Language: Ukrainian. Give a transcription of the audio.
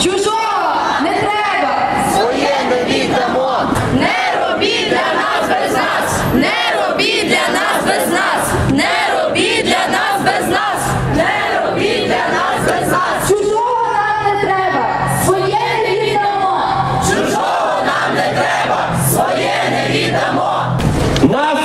Чужого не треба! Своє не віддамо! Не робіть для нас без нас! Не робіть для нас без нас! Не робіть для нас без нас! Не робіть для нас без нас! Чужого нам не треба! Своє не віддамо! Чужого нам не треба! Своє не віддамо! Нас